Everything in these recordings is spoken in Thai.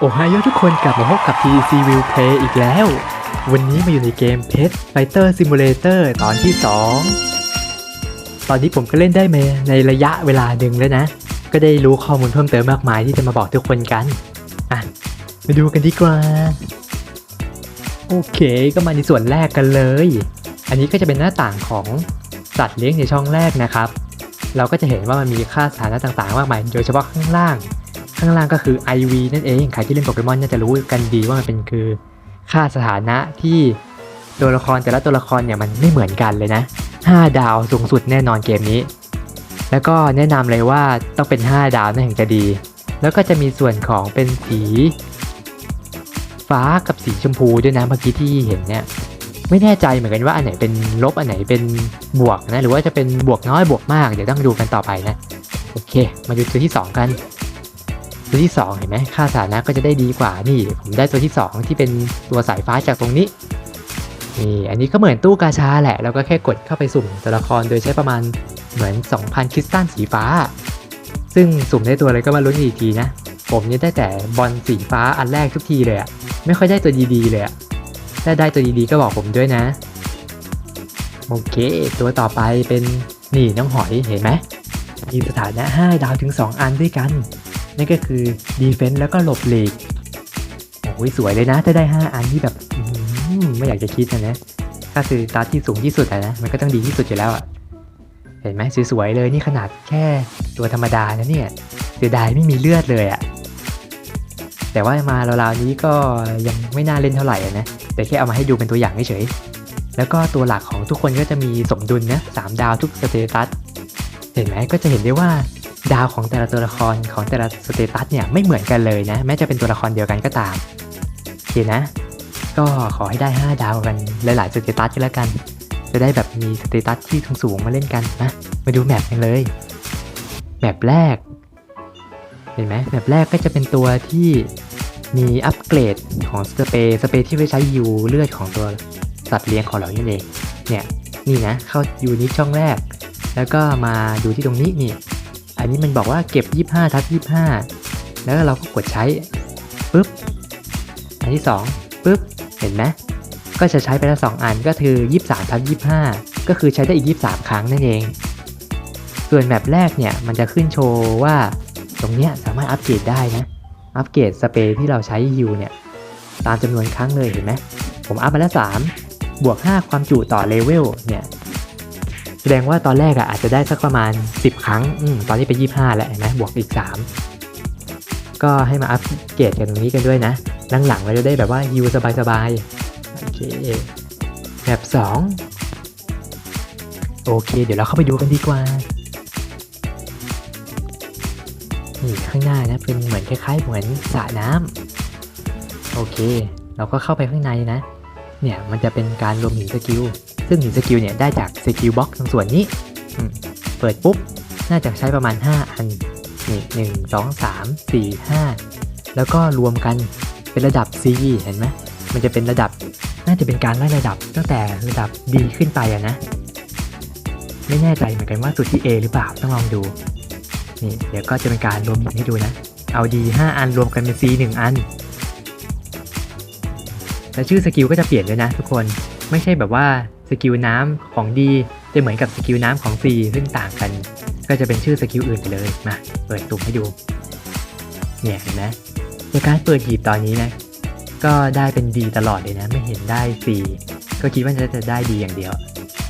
โอไฮโอทุกคนกลับมาพบกับ TC Will Play อีกแล้ว วันนี้มาอยู่ในเกม Pet Fighter Simulator ตอนที่ 2 ตอนนี้ผมก็เล่นได้มาในระยะเวลาหนึ่งแล้วนะ ก็ได้รู้ข้อมูลเพิ่มเติมมากมายที่จะมาบอกทุกคนกัน อะ มาดูกันดีกว่า โอเคก็มาในส่วนแรกกันเลย อันนี้ก็จะเป็นหน้าต่างของสัตว์เลี้ยงในช่องแรกนะครับ เราก็จะเห็นว่ามันมีค่าสถานะต่างๆ มากมาย โดยเฉพาะข้างล่าง ข้างล่างก็คือ IV นั่นเอง ใครที่เล่นโปเกมอนน่าจะรู้กันดีว่ามันเป็นคือค่าสถานะที่ตัวละครแต่ละตัวละครเนี่ยมันไม่เหมือนกันเลยนะ 5 ดาวสูงสุดแน่นอนเกมนี้ แล้วก็แนะนำเลยว่าต้องเป็น 5 ดาวนั่นถึงจะดี แล้วก็จะมีส่วนของเป็นสี ฟ้ากับสีชมพูด้วยนะเมื่อกี้ที่เห็นเนี่ยไม่แน่ใจเหมือนกันว่าอันไหนเป็นลบอันไหนเป็นบวกนะหรือว่าจะเป็นบวกน้อยบวกมากเดี๋ยวต้องดูกันต่อไปนะโอเค มาดูตัวที่ 2 กัน ตัวที่ 2 เห็นไหมค่าสถานะก็จะได้ดีกว่านี่ ผมได้ตัวที่ 2 ที่เป็นตัวสายฟ้าจากตรงนี้นี่อันนี้ก็เหมือนตู้กาชาแหละ เราก็แค่กดเข้าไปสุ่มตัวละครโดยใช้ประมาณเหมือน 2,000 คริสตัลสีฟ้า ซึ่งสุ่มได้ตัวอะไรก็มาลุ้นอีกทีนะ ผมเนี่ยได้แต่บอลสีฟ้าอันแรกทุกทีเลยอะไม่ค่อยได้ตัวดีๆเลยอะถ้าได้ตัวดีๆก็บอกผมด้วยนะ โอเค ตัวต่อไปเป็นนี่น้องหอยเห็นไหมมีสถานะ 5 ดาวถึง 2 อันด้วยกัน นั่นก็คือดีเฟนส์แล้วก็หลบหลีกโอ้ยสวยเลยนะถ้าได้ 5 อันที่แบบไม่อยากจะคิดนะนะค่าซื้อตาที่สูงที่สุดอะนะมันก็ต้องดีที่สุดอยู่แล้วอะเห็นไหมสวยๆเลยนี่ขนาดแค่ตัวธรรมดานะเนี่ยเสียดายไม่มีเลือดเลยอะแต่ว่ามาราวๆนี้ก็ยังไม่น่าเล่นเท่าไหร่นะแต่แค่เอามาให้ดูเป็นตัวอย่างเฉยๆแล้วก็ตัวหลักของทุกคนก็จะมีสมดุลนะสามดาวทุกสเตตัสเห็นไหมก็จะเห็นได้ว่า ดาวของแต่ละตัวละครของแต่ละสเตตัสเนี่ยไม่เหมือนกันเลยนะ แม้จะเป็นตัวละครเดียวกันก็ตามโอเคนะ ก็ขอให้ได้ 5 ดาวกันหลายๆสเตตัสก็แล้วกัน จะได้แบบมีสเตตัสที่สูงๆมาเล่นกันนะมาดูแมปกันเลยแมปแรก เห็นไหมแมปแรกก็จะเป็นตัวที่มีอัปเกรดของสเปย์สเปย์ที่ไว้ใช้ยูเลือดของตัวสัตว์เลี้ยงของเรานี่เองเนี่ยนี่นะเข้ายูนิตช่องแรก แล้วก็มาดูที่ตรงนี้นี่ อันนี้มันบอกว่าเก็บ 25ทับ25 แล้วเราก็กดใช้ปุ๊บ อันที่2ปุ๊บ เห็นไหมก็จะใช้ไปแล้ว2อันก็คือ 23ทับ25 ก็คือใช้ได้อีก 23 ครั้งนั่นเอง ส่วนแมปแรกเนี่ยมันจะขึ้นโชว์ว่าตรงเนี้ยสามารถอัปเกรดได้นะ อัปเกรดสเปรย์ที่เราใช้ฮิวเนี่ยตามจำนวนครั้งเลยเห็นไหมผมอัพมาแล้ว3บวก 5 ความจุต่อเลเวลเนี่ย ดงว่าตอนแรกอะอาจจะได้สักประมาณ 10 ครั้งอตอนนี้เป็น 25 แล้วนไหมบวกอีก 3 ก็ให้มาอัปเกรดกันตรงนี้กันด้วยนะหลังๆเราจะได้แบบว่ายูสบายๆโอเคแบบ2โอเค เดี๋ยวเราเข้าไปดูกันดีกว่านี่ข้างหน้านะเป็นเหมือนคล้ายๆเหมือนสระน้ำโอเค เราก็เข้าไปข้างในนะ เนี่ยมันจะเป็นการรวมหินสกิล ซึ่งหินสกิลเนี่ยได้จากสกิลบ็อกตรงส่วนนี้ เปิดปุ๊บ น่าจะใช้ประมาณ 5 อันนี่หนึ่งสองสามสี่ห้าแล้วก็รวมกันเป็นระดับ C เห็นไหมมันจะเป็นระดับน่าจะเป็นการไล่ระดับตั้งแต่ระดับ D ขึ้นไปอะนะ ไม่แน่ใจเหมือนกันว่าสุดที่ A หรือเปล่าต้องลองดูนี่เดี๋ยวก็จะเป็นการรวมหินให้ดูนะ เอา D 5อันรวมกันเป็น C 1 อันแต่ชื่อสกิลก็จะเปลี่ยนด้วยนะทุกคน ไม่ใช่แบบว่าสกิลน้ำของดีจะเหมือนกับสกิลน้ำของ C ซึ่งต่างกัน ก็จะเป็นชื่อสกิลอื่นไปเลย มาเปิดตุ่มให้ดู เนี่ยเห็นไหมในการเปิดหีบตอนนี้นะ ก็ได้เป็นดีตลอดเลยนะ ไม่เห็นได้ C ก็คิดว่าจะได้ดีอย่างเดียว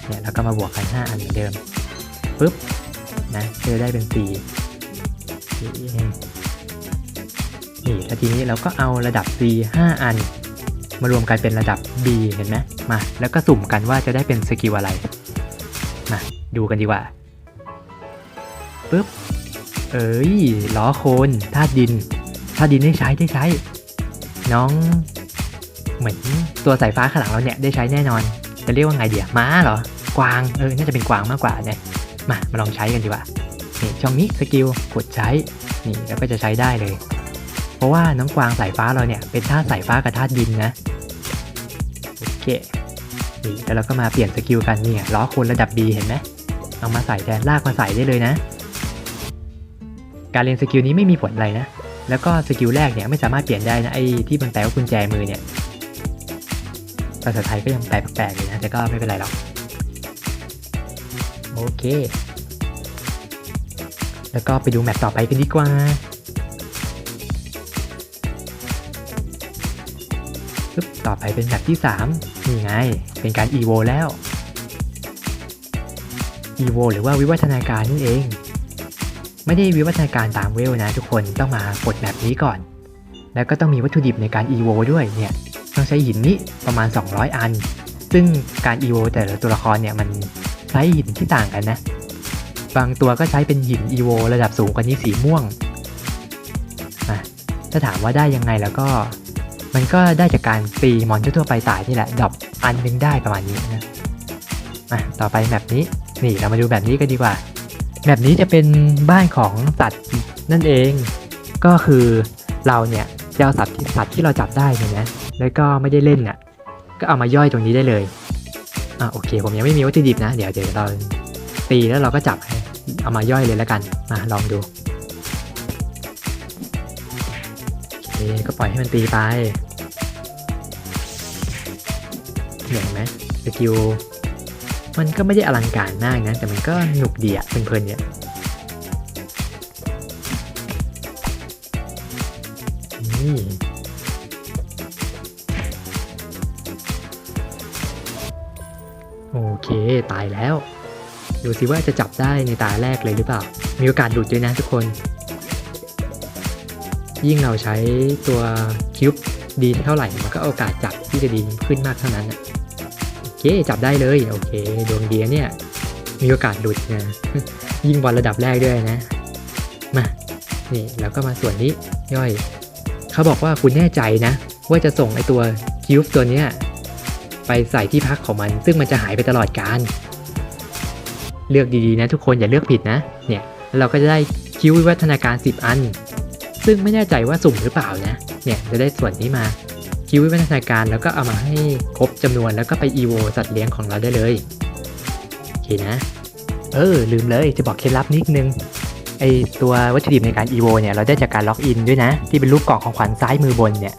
เนี่ยแล้วก็มาบวกกัน 5 อันเหมือนเดิมปุ๊บนะจะได้เป็น C นี่แล้วทีนี้เราก็เอาระดับ C 5 อัน มารวมกันเป็นระดับ B เห็นไหมมา แล้วก็สุ่มกันว่าจะได้เป็นสกิลอะไร มาดูกันดีกว่าปึ๊บ เอ้ยล้อโคนธาตุดินธาตุดินได้ใช้ได้ใช้ น้อง เหมือนตัวสายฟ้าข้างหลังเราเนี่ยได้ใช้แน่นอน จะเรียกว่าไงเดียม้าเหรอ กวาง เออ น่าจะเป็นกวางมากกว่าเนี่ย มา มาลองใช้กันดีกว่า นี่ช่องนี้สกิลกดใช้ นี่แล้วก็จะใช้ได้เลย เพราะว่าน้องกวางสายฟ้าเราเนี่ยเป็นธาตุสายฟ้ากับธาตุดินนะ นี่แล้วเราก็มาเปลี่ยนสกิลกันเนี่ยล้อคนระดับ B เห็นไหมเอามาใส่แทนลากมาใส่ได้เลยนะ การเรียนสกิลนี้ไม่มีผลอะไรนะ แล้วก็สกิลแรกเนี่ยไม่สามารถเปลี่ยนได้นะไอ้ที่มันแปลว่ากุญแจมือเนี่ยภาษาไทยก็ยังแปลแปลกๆอยู่นะแต่ก็ไม่เป็นไรหรอกโอเค แล้วก็ไปดูแมปต่อไปกันดีกว่าต่อไปเป็นแมปที่ 3 นี่ไง เป็นการ EVO แล้ว EVO หรือว่าวิวัฒนาการนั่นเอง ไม่ได้วิวัฒนาการตามเวลนะทุกคนต้องมากดแบบนี้ก่อน แล้วก็ต้องมีวัตถุดิบในการ EVO ด้วยเนี่ย ต้องใช้หินนี้ประมาณ 200 อัน ซึ่งการ EVO แต่ละตัวละครเนี่ยมันใช้หินที่ต่างกันนะ บางตัวก็ใช้เป็นหิน EVO ระดับสูงกว่านี้สีม่วงอะถ้าถามว่าได้ยังไงแล้วก็ มันก็ได้จากการตีมอนทั่วไปตายนี่แหละดรอปอันหนึงได้ประมาณนี้นะมาต่อไปแบบนี้นี่เรามาดูแบบนี้กันดีกว่าแบบนี้จะเป็นบ้านของสัตว์นั่นเอง ก็คือเราเนี่ยจะเอาสัตว์ที่สัตว์ที่เราจับได้เนี่ยนะแล้วก็ไม่ได้เล่นน่ะก็เอามาย่อยตรงนี้ได้เลยอะโอเค ผมยังไม่มีวัตถุดิบนะ เดี๋ยวเดี๋ยวเราตีแล้วเราก็จับเอามาย่อยเลยแล้วกันมาลองดู โอเคก็ปล่อยให้มันตีไปเห็นไหมสกิลมันก็ไม่ได้อลังการมากนะ แต่มันก็หนุกดีอะเพลินๆเนี่ยนี่โอเคตายแล้ว ดูสิว่าจะจับได้ในตาแรกเลยหรือเปล่า มีโอกาสหลุดด้วยนะทุกคน ยิ่งเราใช้ตัวคิวบ์ดีเท่าไหร่ มันก็โอกาสจับที่จะดีขึ้นมากเท่านั้นนะโอเค จับได้เลย โอเค ดวงเดียเนี่ย มีโอกาสหลุดนะ ยิ่งบอลระดับแรกด้วยนะ มา นี่แล้วก็มาส่วนนี้ย่อย เขาบอกว่าคุณแน่ใจนะ ว่าจะส่งไอตัวคิวบ์ตัวเนี้ยไปใส่ที่พักของมัน ซึ่งมันจะหายไปตลอดการเลือกดีๆนะทุกคนอย่าเลือกผิดนะ เนี่ยเราก็จะได้คิววิวัฒนาการ 10 อัน ซึ่งไม่แน่ใจว่าสุ่มหรือเปล่านะ เนี่ยจะได้ส่วนนี้มาคิววิวัฒนาการแล้วก็เอามาให้ครบจำนวนแล้วก็ไป EVO สัตว์เลี้ยงของเราได้เลยโอเคนะ เออ ลืมเลยจะบอกเคล็ดลับนิดนึงไอตัววัตถุดิบในการ EVO เนี่ยเราได้จากการล็อกอินด้วยนะ ที่เป็นรูปกล่องของขวัญซ้ายมือบนเนี่ย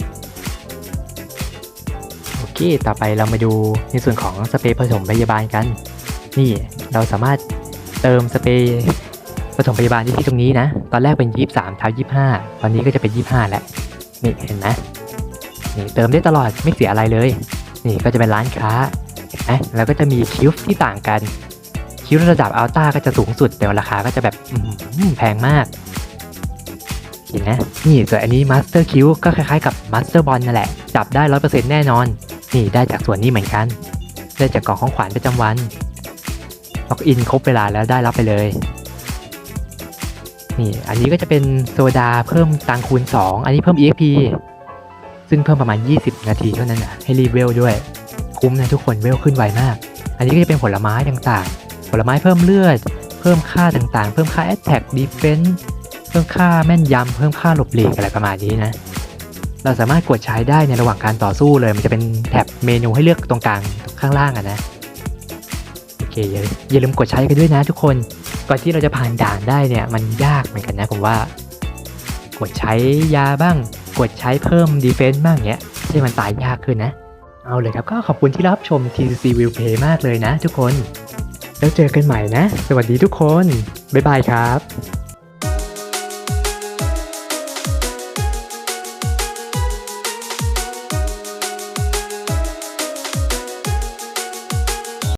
โอเค ต่อไปเรามาดูในส่วนของสเปรย์ผสมพยาบาลกัน นี่เราสามารถเติมสเปรย์ ผสมพยาบาลที่ที่ตรงนี้นะ ตอนแรกเป็น 23เท้า25 ตอนนี้ก็จะเป็น 25 แล้ว นี่เห็นไหมนี่เติมได้ตลอดไม่เสียอะไรเลย นี่ก็จะเป็นร้านค้าเห็นไหมแล้วก็จะมีคิวที่ต่างกัน คิวระดับอัลต้าก็จะสูงสุด แต่ว่าราคาก็จะแบบแพงมากเห็นไหมนี่ส่วนอันนี้มาสเตอร์คิวก็คล้ายๆกับมาสเตอร์บอลนั่นแหละ จับได้ร้อยเปอร์เซ็นต์แน่นอน นี่ได้จากส่วนนี้เหมือนกัน ได้จากกล่องของขวัญประจำวันล็อกอินครบเวลาแล้วได้รับไปเลย นี่อันนี้ก็จะเป็นโซดาเพิ่มตังคูณ 2 อันนี้เพิ่ม EXP ซึ่งเพิ่มประมาณ 20 นาทีเท่านั้นนะให้รีเวลด้วย คุ้มนะทุกคนเวลขึ้นไวมาก อันนี้ก็จะเป็นผลไม้ต่างๆ ผลไม้เพิ่มเลือด เพิ่มค่าต่างๆ เพิ่มค่า Attack Defense เพิ่มค่าแม่นยำเพิ่มค่าหลบหลีกอะไรประมาณนี้นะเราสามารถกดใช้ได้ในระหว่างการต่อสู้เลย มันจะเป็นแท็บเมนูให้เลือกตรงกลางข้างล่างอะนะโอเคอย่าลืมกดใช้กันด้วยนะทุกคน ก่อนที่เราจะผ่านด่านได้เนี่ยมันยากเหมือนกันนะผมว่า กดใช้ยาบ้าง กดใช้เพิ่มดีเฟนซ์บ้างเนี้ยให้มันตายยากขึ้นนะ เอาเลยครับก็ขอบคุณที่รับชม TCC Will Play มากเลยนะทุกคน แล้วเจอกันใหม่นะ สวัสดีทุกคน บ๊ายบายครับ